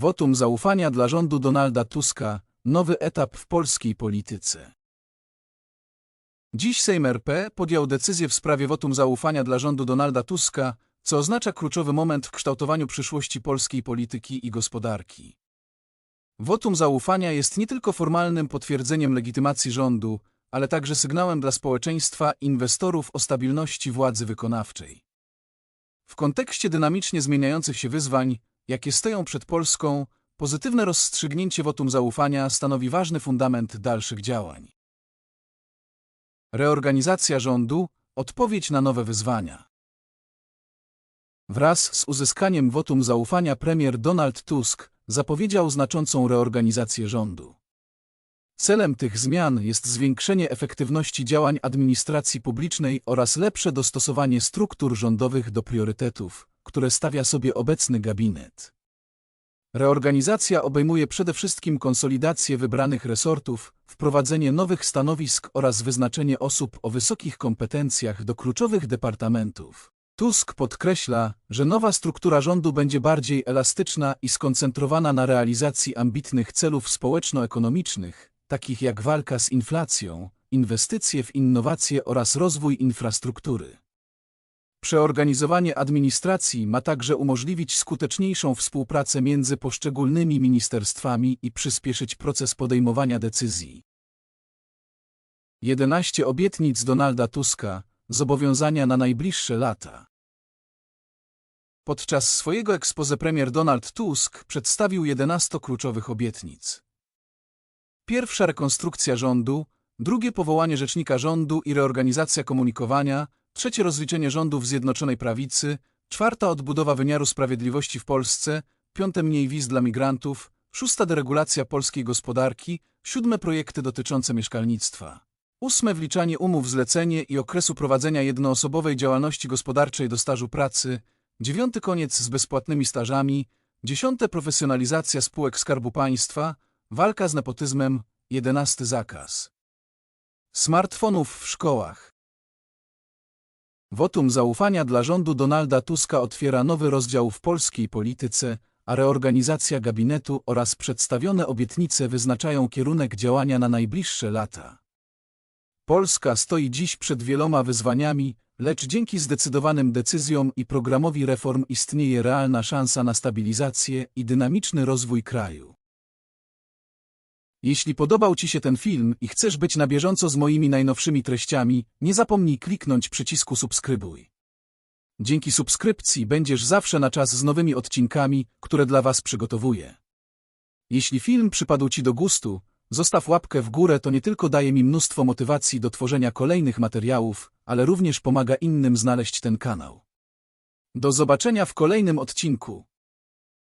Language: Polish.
Wotum zaufania dla rządu Donalda Tuska. Nowy etap w polskiej polityce. Dziś Sejm RP podjął decyzję w sprawie wotum zaufania dla rządu Donalda Tuska, co oznacza kluczowy moment w kształtowaniu przyszłości polskiej polityki i gospodarki. Wotum zaufania jest nie tylko formalnym potwierdzeniem legitymacji rządu, ale także sygnałem dla społeczeństwa inwestorów o stabilności władzy wykonawczej. W kontekście dynamicznie zmieniających się wyzwań, jakie stoją przed Polską, pozytywne rozstrzygnięcie wotum zaufania stanowi ważny fundament dalszych działań. Reorganizacja rządu odpowiedź na nowe wyzwania. Wraz z uzyskaniem wotum zaufania premier Donald Tusk zapowiedział znaczącą reorganizację rządu. Celem tych zmian jest zwiększenie efektywności działań administracji publicznej oraz lepsze dostosowanie struktur rządowych do priorytetów, które stawia sobie obecny gabinet. Reorganizacja obejmuje przede wszystkim konsolidację wybranych resortów, wprowadzenie nowych stanowisk oraz wyznaczenie osób o wysokich kompetencjach do kluczowych departamentów. Tusk podkreśla, że nowa struktura rządu będzie bardziej elastyczna i skoncentrowana na realizacji ambitnych celów społeczno-ekonomicznych, takich jak walka z inflacją, inwestycje w innowacje oraz rozwój infrastruktury. Przeorganizowanie administracji ma także umożliwić skuteczniejszą współpracę między poszczególnymi ministerstwami i przyspieszyć proces podejmowania decyzji. 11 obietnic Donalda Tuska, zobowiązania na najbliższe lata. Podczas swojego ekspoze premier Donald Tusk przedstawił 11 kluczowych obietnic. Pierwsza rekonstrukcja rządu, drugie powołanie rzecznika rządu i reorganizacja komunikowania, trzecie rozliczenie rządów Zjednoczonej Prawicy, czwarta odbudowa wymiaru sprawiedliwości w Polsce, piąte mniej wiz dla migrantów, szósta deregulacja polskiej gospodarki, siódme projekty dotyczące mieszkalnictwa. Ósme wliczanie umów zlecenie i okresu prowadzenia jednoosobowej działalności gospodarczej do stażu pracy, dziewiąty koniec z bezpłatnymi stażami, dziesiąte profesjonalizacja spółek Skarbu Państwa, walka z nepotyzmem, jedenasty zakaz. Smartfonów w szkołach. Wotum zaufania dla rządu Donalda Tuska otwiera nowy rozdział w polskiej polityce, a reorganizacja gabinetu oraz przedstawione obietnice wyznaczają kierunek działania na najbliższe lata. Polska stoi dziś przed wieloma wyzwaniami, lecz dzięki zdecydowanym decyzjom i programowi reform istnieje realna szansa na stabilizację i dynamiczny rozwój kraju. Jeśli podobał Ci się ten film i chcesz być na bieżąco z moimi najnowszymi treściami, nie zapomnij kliknąć przycisku subskrybuj. Dzięki subskrypcji będziesz zawsze na czas z nowymi odcinkami, które dla Was przygotowuję. Jeśli film przypadł Ci do gustu, zostaw łapkę w górę, to nie tylko daje mi mnóstwo motywacji do tworzenia kolejnych materiałów, ale również pomaga innym znaleźć ten kanał. Do zobaczenia w kolejnym odcinku.